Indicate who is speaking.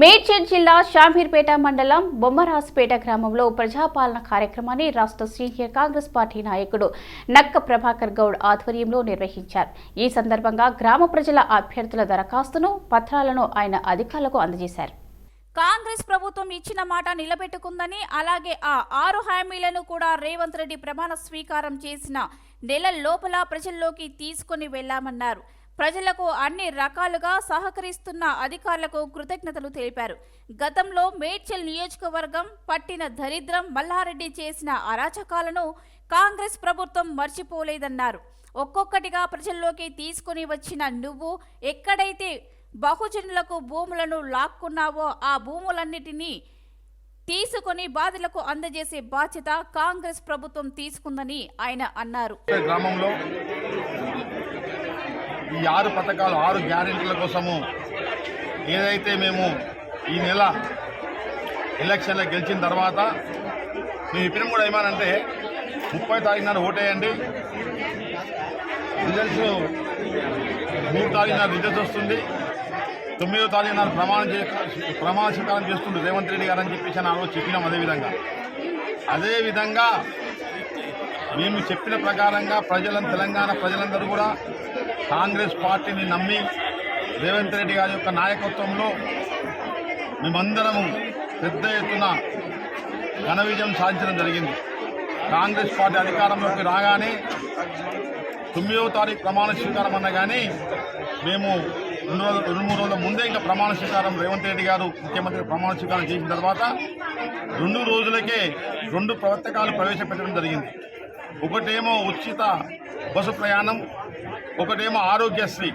Speaker 1: మేడ్చల్ జిల్లా షామీర్పేట మండలం బొమ్మరాజుపేట గ్రామంలో ప్రజాపాలన కార్యక్రమాన్ని రాష్ట్ర సీనియర్ కాంగ్రెస్ పార్టీ నాయకుడు నక్క ప్రభాకర్ గౌడ్ ఆధ్వర్యంలో నిర్వహించారు. ఈ సందర్భంగా గ్రామ ప్రజల అభ్యర్థుల దరఖాస్తును పత్రాలను ఆయన అధికారులకు అందజేశారు. కాంగ్రెస్ ప్రభుత్వం ఇచ్చిన మాట నిలబెట్టుకుందని అలాగే ఆ ఆరు హామీలను కూడా రేవంత్ రెడ్డి ప్రమాణ స్వీకారం చేసిన నెల లోపల ప్రజల్లోకి తీసుకుని వెళ్ళామన్నారు ప్రజలకు అన్ని రకాలుగా సహకరిస్తున్న అధికారులకు కృతజ్ఞతలు తెలిపారు. గతంలో మేడ్చల్ నియోజకవర్గం పట్టిన దరిద్రం మల్లారెడ్డి చేసిన అరాచకాలను కాంగ్రెస్ ప్రభుత్వం మర్చిపోలేదన్నారు. ఒక్కొక్కటిగా ప్రజల్లోకి తీసుకుని వచ్చిన నువ్వు ఎక్కడైతే బహుజనులకు భూములను లాక్కున్నావో ఆ భూములన్నిటినీ తీసుకొని బాధలకు అందజేసే బాధ్యత కాంగ్రెస్ ప్రభుత్వం తీసుకుందని ఆయన అన్నారు.
Speaker 2: గ్రామంలో ఈ ఆరు పథకాలు ఆరు గ్యారెంటీల కోసము ఏదైతే మేము ఈ నెల ఎలక్షన్లో గెలిచిన తర్వాత మేము ఇప్పుడు కూడా ఏమనంటే ముప్పై తారీఖు నాడు ఓటేయండి. రిజల్ట్స్ మూడు తారీఖు నాడు రిజల్ట్స్ వస్తుంది. తొమ్మిదో తారీఖు నాడు ప్రమాణం చే ప్రమాణ స్వీకారం చేస్తుంది రేవంత్ రెడ్డి గారు అని చెప్పేసి ఆ రోజు చెప్పినాం అదేవిధంగా అదేవిధంగా మేము చెప్పిన ప్రకారంగా ప్రజలను తెలంగాణ ప్రజలందరూ కూడా కాంగ్రెస్ పార్టీని నమ్మి రేవంత్ రెడ్డి గారి యొక్క నాయకత్వంలో మేమందరము పెద్ద ఎత్తున ఘన విజయం సాధించడం జరిగింది. కాంగ్రెస్ పార్టీ అధికారంలోకి రాగానే తొమ్మిదవ తారీఖు ప్రమాణ స్వీకారం అన్న కానీ మేము రెండు రోజులు రెండు మూడు రోజుల ముందే ఇంకా ప్రమాణ స్వీకారం రేవంత్ రెడ్డి గారు ముఖ్యమంత్రి ప్రమాణ స్వీకారం చేసిన తర్వాత రెండు రోజులకే రెండు ప్రవర్తకాలు ప్రవేశపెట్టడం జరిగింది. ఒకటేమో ఉచిత బస్సు ప్రయాణం ఒకటేమో ఆరోగ్యశ్రీ.